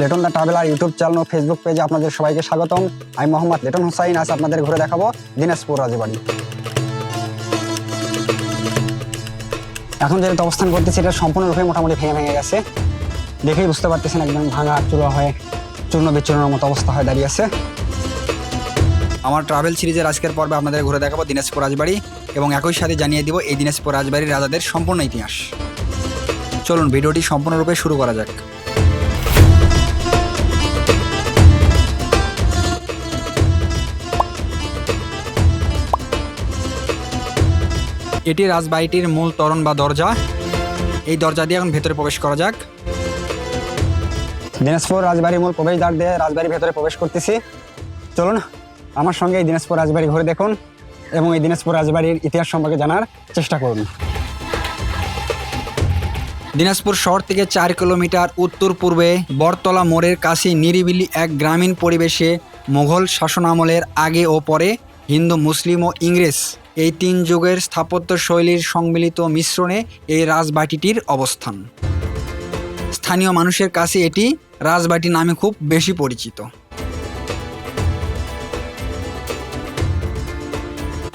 Layton the traveller YouTube channel O Facebook পেজে আপনাদের সবাইকে স্বাগতম। আমি মোহাম্মদ লেটন হুসাইন, আজ আপনাদের ঘুরে দেখাবো দিনাজপুর রাজবাড়ি। এখন যেহেতু অবস্থান করতেছি, এটা সম্পূর্ণরূপে মোটামুটি ভেঙে ভেঙে গেছে। দেখেই বুঝতে পারতেছেন একদম ভাঙা, চূড়া হয়ে, চূর্ণ বিচূর্ণের মতো অবস্থা হয়ে দাঁড়িয়ে আছে। আমার ট্রাভেল সিরিজের আজকের পর্বে আপনাদের ঘুরে দেখাবো দিনাজপুর রাজবাড়ি এবং একই সাথে জানিয়ে দিব এই দিনাজপুর রাজবাড়ির রাজাদের সম্পূর্ণ ইতিহাস। চলুন, ভিডিওটি সম্পূর্ণরূপে শুরু করা যাক। এটি রাজবাড়িটির মূল তরণ বা দরজা। এই দরজা দিয়ে এখন ভেতরে প্রবেশ করা যাক। দিনাজপুর রাজবাড়ির মূল প্রবেশদ্বার দিয়ে রাজবাড়ির ভেতরে প্রবেশ করতেছি। চলুন আমার সঙ্গে এই দিনাজপুর রাজবাড়ি ঘুরে দেখুন এবং এই দিনাজপুর রাজবাড়ির ইতিহাস সম্পর্কে জানার চেষ্টা করুন। দিনাজপুর শহর থেকে চার কিলোমিটার উত্তর পূর্বে বরতলা মোড়ের কাছে নিরিবিলি এক গ্রামীণ পরিবেশে মোঘল শাসনামলের আগে ও পরে হিন্দু মুসলিম ও ইংরেজ এই তিন যুগের স্থাপত্য শৈলীর সম্মিলিত মিশ্রণে এই রাজবাটিটির অবস্থান। স্থানীয় মানুষের কাছে এটি রাজবাটি নামে খুব বেশি পরিচিত।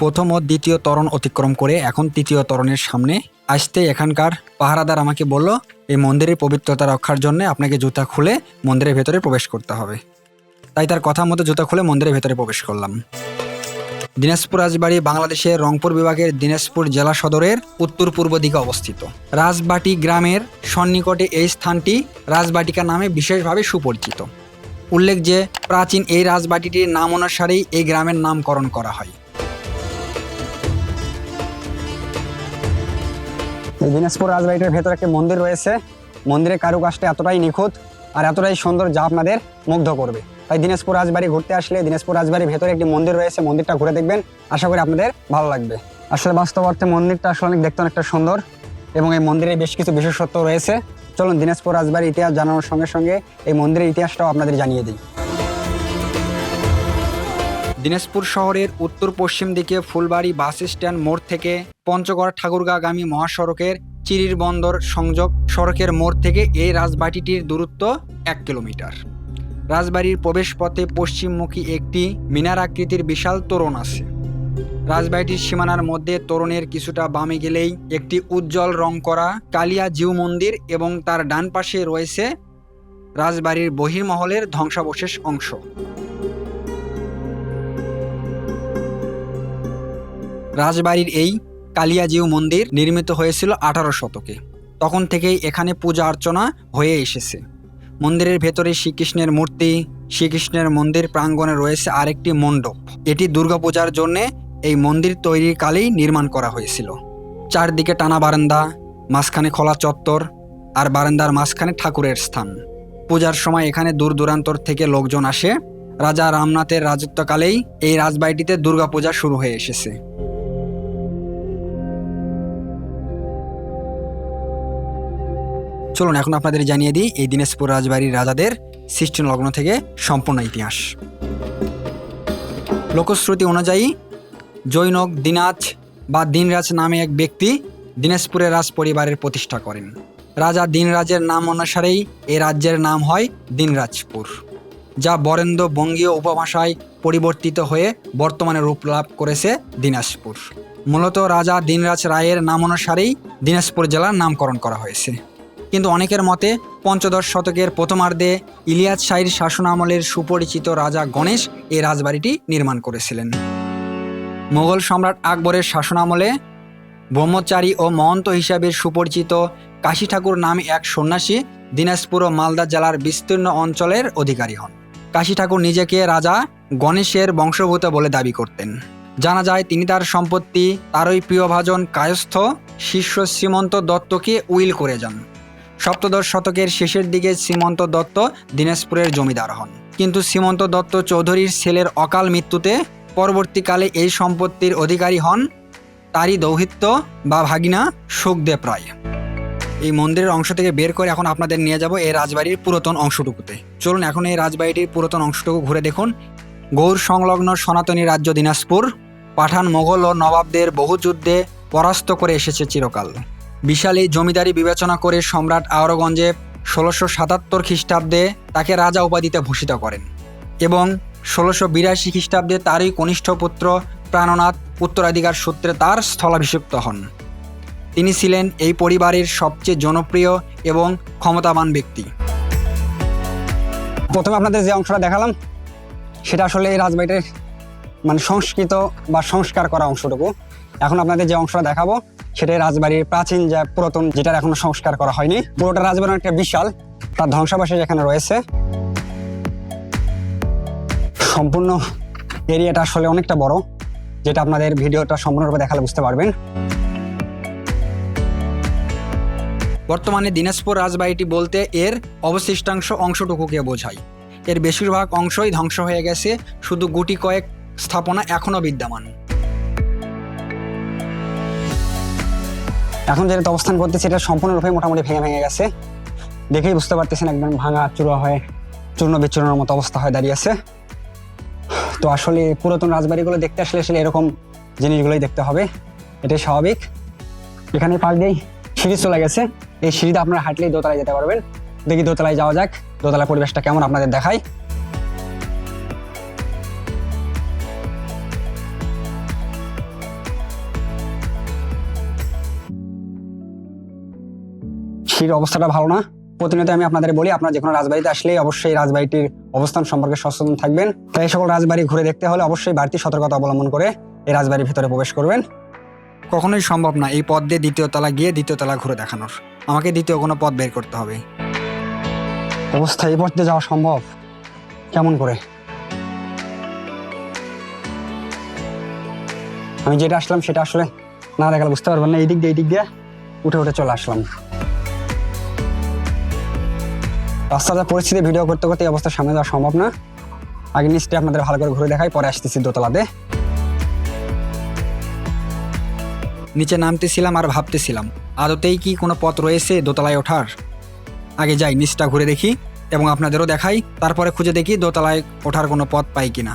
প্রথম ও দ্বিতীয় তরণ অতিক্রম করে এখন তৃতীয় তরণের সামনে আসতে এখানকার পাহারাদার আমাকে বলল, এই মন্দিরের পবিত্রতা রক্ষার জন্য আপনাকে জুতা খুলে মন্দিরের ভেতরে প্রবেশ করতে হবে। তাই তার কথা মতো জুতা খুলে মন্দিরের ভেতরে প্রবেশ করলাম। দিনাজপুর রাজবাড়ি বাংলাদেশের রংপুর বিভাগের দিনাজপুর জেলা সদরের উত্তর পূর্ব দিকে অবস্থিত। রাজবাটি গ্রামের সন্নিকটে এই স্থানটি রাজবাটিকা নামে বিশেষভাবে সুপরিচিত। উল্লেখ যে, প্রাচীন এই রাজবাটিটির নাম অনুসারেই এই গ্রামের নামকরণ করা হয়। দিনাজপুর রাজবাড়িটার ভেতরে একটি মন্দির রয়েছে। মন্দিরের কারুকাজটা এতটাই নিখুঁত আর এতটাই সুন্দর যা আপনাদের মুগ্ধ করবে। তাই দিনাজপুর রাজবাড়ি ঘুরতে আসলে দিনাজপুর রাজবাড়ির ভেতরে একটি মন্দির রয়েছে, মন্দিরটা ঘুরে দেখবেন। আশা করি আপনাদের ভালো লাগবে। আসলে বাস্তব অর্থে মন্দিরটা আসলে অনেক দেখতে অনেকটা সুন্দর এবং এই মন্দিরে বেশ কিছু বিশেষত্ব রয়েছে। চলুন দিনাজপুর রাজবাড়ির ইতিহাস জানানোর সঙ্গে সঙ্গে এই মন্দিরের ইতিহাসটাও আপনাদের জানিয়ে দিই। দিনাজপুর শহরের উত্তর পশ্চিম দিকে ফুলবাড়ি বাস স্ট্যান্ড মোড় থেকে পঞ্চগড় ঠাকুরগাঁগামী মহাসড়কের চিরির বন্দর সংযোগ সড়কের মোড় থেকে এই রাজবাটিটির দূরত্ব এক কিলোমিটার। রাজবাড়ির প্রবেশপথে পশ্চিমমুখী একটি মিনার আকৃতির বিশাল তোরণ আছে। রাজবাড়িটির সীমানার মধ্যে তোরণের কিছুটা বামে গেলেই একটি উজ্জ্বল রং করা কালিয়া জিউ মন্দির এবং তার ডান পাশে রয়েছে রাজবাড়ির বহির্মহলের ধ্বংসাবশেষ অংশ। রাজবাড়ির এই কালিয়াজিউ মন্দির নির্মিত হয়েছিল আঠারো শতকে। তখন থেকেই এখানে পূজা অর্চনা হয়ে এসেছে। মন্দিরের ভেতরে শ্রীকৃষ্ণের মূর্তি, শ্রীকৃষ্ণের মন্দির প্রাঙ্গণে রয়েছে আরেকটি মণ্ডপ। এটি দুর্গাপূজার জন্য এই মন্দির তৈরির কালেই নির্মাণ করা হয়েছিল। চারদিকে টানা বারান্দা, মাঝখানে খোলা চত্বর আর বারান্দার মাঝখানে ঠাকুরের স্থান। পূজার সময় এখানে দূর দূরান্তর থেকে লোকজন আসে। রাজা রামনাথের রাজত্বকালেই এই রাজবাড়িটিতে দুর্গাপূজা শুরু হয়ে এসেছে। চলুন, এখন আপনাদের জানিয়ে দিই এই দিনাজপুর রাজবাড়ির রাজাদের সৃষ্টি লগ্ন থেকে সম্পূর্ণ ইতিহাস। লোকশ্রুতি অনুযায়ী জৈনক দিনাজ বা দিনরাজ নামে এক ব্যক্তি দিনাজপুরের রাজ পরিবারের প্রতিষ্ঠা করেন। রাজা দিনরাজের নাম অনুসারেই এই রাজ্যের নাম হয় দিনরাজপুর, যা বরেন্দ্র বঙ্গীয় উপভাষায় পরিবর্তিত হয়ে বর্তমানে রূপ লাভ করেছে দিনাজপুর। মূলত রাজা দিনরাজ রায়ের নাম অনুসারেই দিনাজপুর জেলার নামকরণ করা হয়েছে। কিন্তু অনেকের মতে পঞ্চদশ শতকের প্রথমার্ধে ইলিয়াস শাহীর শাসনামলের সুপরিচিত রাজা গণেশ এই রাজবাড়িটি নির্মাণ করেছিলেন। মোগল সম্রাট আকবরের শাসনামলে ব্রহ্মচারী ও মহন্ত হিসাবে সুপরিচিত কাশী ঠাকুর নামে এক সন্ন্যাসী দিনাজপুর ও মালদা জেলার বিস্তীর্ণ অঞ্চলের অধিকারী হন। কাশী ঠাকুর নিজেকে রাজা গণেশের বংশভূত বলে দাবি করতেন। জানা যায়, তিনি তার সম্পত্তি, তারই প্রিয়ভাজন কায়স্থ, শিষ্য শ্রীমন্ত দত্তকে উইল করে যান। সপ্তদশ শতকের শেষের দিকে শ্রীমন্ত দত্ত দিনাজপুরের জমিদার হন। কিন্তু শ্রীমন্ত দত্ত চৌধুরীর ছেলের অকাল মৃত্যুতে পরবর্তীকালে এই সম্পত্তির অধিকারী হন তারই দৌহিত্য বা ভাগিনা সুখদেব রায়। এই মন্দিরের অংশ থেকে বের করে এখন আপনাদের নিয়ে যাব এই রাজবাড়ির পুরাতন অংশটুকুতে। চলুন এখন এই রাজবাড়িটির পুরাতন অংশটুকু ঘুরে দেখুন। গৌর সংলগ্ন সনাতনী রাজ্য দিনাজপুর পাঠান মোগল ও নবাবদের বহু যুদ্ধে পরাস্ত করে এসেছে চিরকাল। বিশাল জমিদারি বিবেচনা করে সম্রাট আওরগঞ্জে ষোলোশো সাতাত্তর খ্রিস্টাব্দে তাকে রাজা উপাধিতে ভূষিত করেন এবং ষোলোশো বিরাশি খ্রিস্টাব্দে তারই কনিষ্ঠ পুত্র প্রাণনাথ উত্তরাধিকার সূত্রে তার স্থলাভিষিক্ত হন। তিনি ছিলেন এই পরিবারের সবচেয়ে জনপ্রিয় এবং ক্ষমতাবান ব্যক্তি। প্রথমে আপনাদের যে অংশটা দেখালাম, সেটা আসলে এই রাজবাড়ির মানে সংস্কৃত বা সংস্কার করা অংশটুকু। এখন আপনাদের যে অংশটা দেখাবো সেটাই রাজবাড়ির প্রাচীন যা পুরাতন যেটার এখনও সংস্কার করা হয়নি। পুরোটা রাজবাড়ি অনেকটা বিশাল, তার ধ্বংসাবশেষ এখানে রয়েছে। সম্পূর্ণ এরিয়াটা আসলে অনেকটা বড়, যেটা আপনাদের ভিডিওটা সম্পূর্ণরূপে দেখালে বুঝতে পারবেন। বর্তমানে দিনাজপুর রাজবাড়িটি বলতে এর অবশিষ্টাংশ অংশটুকুকে বোঝায়। এর বেশিরভাগ অংশই ধ্বংস হয়ে গেছে, শুধু গুটি কয়েক স্থাপনা এখনও বিদ্যমান। এখন যেটা অবস্থান করতেছে এটা সম্পূর্ণরূপে মোটামুটি ভেঙে ভেঙে গেছে। দেখেই বুঝতে পারতেছেন একদম ভাঙা, চূড়া হয়ে, চূর্ণ বিচূর্ণের মতো অবস্থা হয়ে দাঁড়িয়েছে তো আসলে পুরাতন রাজবাড়িগুলো দেখতে আসলে আসলে এরকম জিনিসগুলোই দেখতে হবে। এটাই স্বাভাবিক। এখানে পাশ দিয়েই সিঁড়ি চলে গেছে। এই সিঁড়িতে আপনারা হাঁটলেই দোতলায় যেতে পারবেন। দেখি দোতলায় যাওয়া যাক। দোতলা পরিবেশটা কেমন আপনাদের দেখাই। সিঁড়ির অবস্থাটা ভালো না। প্রতিনিয়ত আমি আপনাদের বলি, আপনারা যে কোনো রাজবাড়িতে আসলেই অবশ্যই রাজবাড়িটির অবস্থান সম্পর্কে সচেতন থাকবেন। তাই সকল রাজবাড়ি ঘুরে দেখতে হলে অবশ্যই বাড়তি সতর্কতা অবলম্বন করে এই রাজবাড়ির ভিতরে প্রবেশ করবেন। কখনোই সম্ভব না এই পথ দিয়ে দ্বিতীয় তলা গিয়ে দ্বিতীয় তলা ঘুরে দেখানোর। আমাকে দ্বিতীয় কোনো পথ বের করতে হবে। অবস্থা এই পথে যাওয়া সম্ভব? কেমন করে? আমি যেটা আসলাম সেটা আসলে না দেখালে বুঝতে পারবেন না। এই দিক দিয়ে এই দিক দিয়ে উঠে উঠে চলে আসলাম। রাস্তার যা পরিস্থিতি ভিডিও করতে করতে এই অবস্থার সামনে যাওয়া সম্ভব না। আগে নিচটা আপনাদের ভালো করে ঘুরে দেখাই, পরে আসতেছি দোতলাতে। নিচে নামতেছিলাম আর ভাবতেছিলাম, আদতেই কি কোনো পথ রয়েছে দোতলায় ওঠার? আগে যাই, নিচটা ঘুরে দেখি এবং আপনাদেরও দেখাই, তারপরে খুঁজে দেখি দোতলায় ওঠার কোনো পথ পাই কিনা।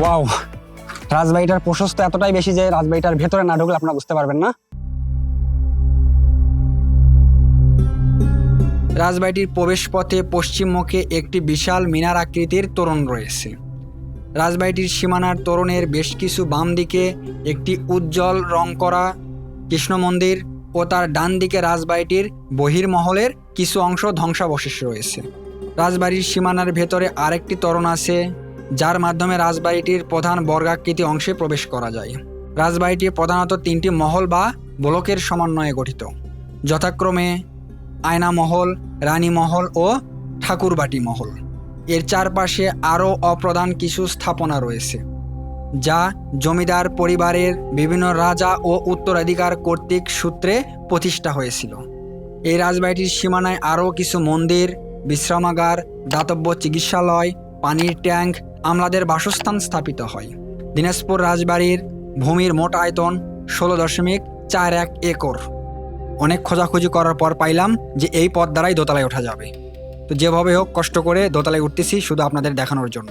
ওয়াও! রাজবাড়িটার প্রশস্ত এতটাই বেশি যে রাজবাড়িটার ভেতরে না ঢুকলে আপনারা বুঝতে পারবেন না। রাজবাড়িটির প্রবেশপথে পশ্চিম মুখে একটি বিশাল মিনার আকৃতির তোরণ রয়েছে। রাজবাড়িটির সীমানার তোরণের বেশ কিছু বাম দিকে একটি উজ্জ্বল রং করা কৃষ্ণ মন্দির ও তার ডান দিকে রাজবাড়িটির বহির্মহলের কিছু অংশ ধ্বংসাবশেষ রয়েছে। রাজবাড়ির সীমানার ভেতরে আরেকটি তোরণ আছে, যার মাধ্যমে রাজবাড়িটির প্রধান বর্গাকৃতি অংশে প্রবেশ করা যায়। রাজবাড়িটি প্রধানত তিনটি মহল বা ব্লকের সমন্বয়ে গঠিত। যথাক্রমে আয়না মহল রানী মহল ও ঠাকুরবাটি মহল এর চারপাশে আরও অপ্রধান কিছু স্থাপনা রয়েছে, যা জমিদার পরিবারের বিভিন্ন রাজা ও উত্তরাধিকার কর্তৃক সূত্রে প্রতিষ্ঠা হয়েছিল। এই রাজবাড়িটির সীমানায় আরও কিছু মন্দির, বিশ্রামাগার, দাতব্য চিকিৎসালয়, পানির ট্যাঙ্ক, আমলাদের বাসস্থান স্থাপিত হয়। দিনাজপুর রাজবাড়ির ভূমির মোট আয়তন ষোলো দশমিক চার এক একর। অনেক খোঁজাখুঁজি করার পর পাইলাম যে এই পথ দ্বারাই দোতলায় ওঠা যাবে। তো যেভাবে হোক কষ্ট করে দোতলায় উঠতেছি শুধু আপনাদের দেখানোর জন্য।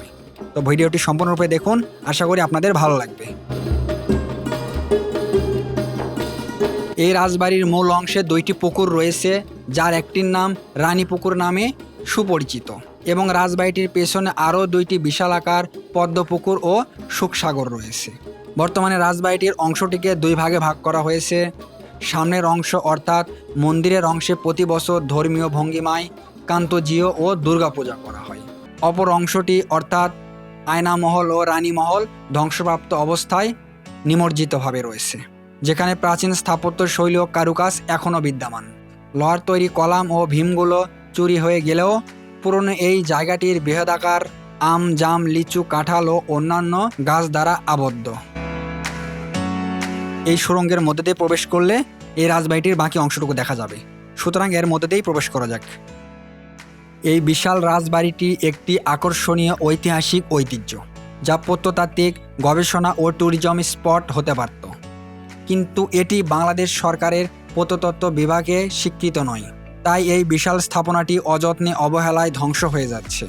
তো ভিডিওটি সম্পূর্ণরূপে দেখুন, আশা করি আপনাদের ভালো লাগবে। এই রাজবাড়ির মূল অংশে দুইটি পুকুর রয়েছে, যার একটির নাম রানী পুকুর নামে সুপরিচিত এবং রাজবাড়িটির পেছনে আরও দুইটি বিশালাকার পদ্ম পুকুর ও সুখসাগর রয়েছে। বর্তমানে রাজবাড়িটির অংশটিকে দুই ভাগে ভাগ করা হয়েছে সামনের অংশ অর্থাৎ মন্দিরের অংশে প্রতি বছর ধর্মীয় ভঙ্গিমায় কান্তজিও ও দুর্গাপূজা করা হয়। অপর অংশটি অর্থাৎ আয়নামহল ও রানীমহল ধ্বংসপ্রাপ্ত অবস্থায় নিমজ্জিতভাবে রয়েছে, যেখানে প্রাচীন স্থাপত্য শৈলী ও কারুকাজ এখনও বিদ্যমান। লোহার তৈরি কলাম ও ভীমগুলো চুরি হয়ে গেলেও পুরনো এই জায়গাটির বৃহদাকার আম, জাম, লিচু, কাঁঠাল ও অন্যান্য গাছ দ্বারা আবদ্ধ। এই সুরঙ্গের মধ্যে দিয়ে প্রবেশ করলে এই রাজবাড়িটির বাকি অংশটুকু দেখা যাবে। সুতরাং এর মধ্যে দিয়েই প্রবেশ করা যাক। এই বিশাল রাজবাড়িটি একটি আকর্ষণীয় ঐতিহাসিক ঐতিহ্য, যা প্রত্নতাত্ত্বিক, গবেষণা ও ট্যুরিজম স্পট হতে পারত। কিন্তু এটি বাংলাদেশ সরকারের প্রত্নতত্ত্ব বিভাগে স্বীকৃত নয়, তাই এই বিশাল স্থাপনাটি অযত্নে অবহেলায় ধ্বংস হয়ে যাচ্ছে।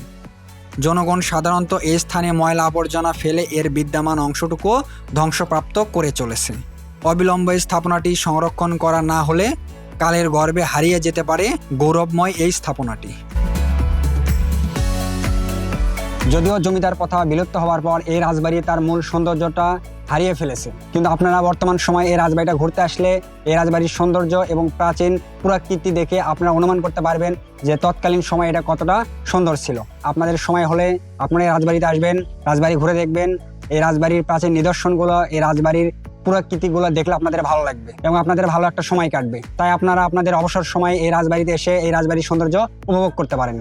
জনগণ সাধারণত এই স্থানে ময়লা আবর্জনা ফেলে এর বিদ্যমান অংশটুকু ধ্বংসপ্রাপ্ত করে চলেছে। অবিলম্বে স্থাপনাটি সংরক্ষণ করা না হলে কালের গর্ভে হারিয়ে যেতে পারে গৌরবময় এই স্থাপনাটি। যদিও জমিদার প্রথা বিলুপ্ত হওয়ার পর এই রাজবাড়ি তার মূল সৌন্দর্যটা হারিয়ে ফেলেছে। কিন্তু আপনারা বর্তমান সময়ে এই রাজবাড়িটা ঘুরতে আসলে এই রাজবাড়ির সৌন্দর্য এবং প্রাচীন পুরাকৃতি দেখে আপনারা অনুমান করতে পারবেন যে তৎকালীন সময় এটা কতটা সুন্দর ছিল। আপনাদের সময় হলে আপনারা এই রাজবাড়িতে আসবেন, রাজবাড়ি ঘুরে দেখবেন, এই রাজবাড়ির প্রাচীন নিদর্শনগুলো, এই রাজবাড়ির পুরাকীর্তিগুলো দেখলে আপনাদের ভালো লাগবে এবং আপনাদের ভালো একটা সময় কাটবে। তাই আপনারা আপনাদের অবসর সময় এই রাজবাড়িতে এসে এই রাজবাড়ির সৌন্দর্য উপভোগ করতে পারেন।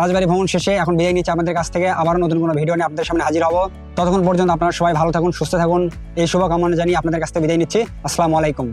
রাজবাড়ি ভ্রমণ শেষে এখন বিদায় নিচ্ছে আমাদের কাছ থেকে। আবার নতুন কোনো ভিডিও নিয়ে আপনাদের সামনে হাজির হব। ততক্ষণ পর্যন্ত আপনারা সবাই ভালো থাকুন, সুস্থ থাকুন। এই শুভকামনা জানিয়ে আপনাদের কাছ থেকে বিদায় নিচ্ছি। আসসালামু আলাইকুম।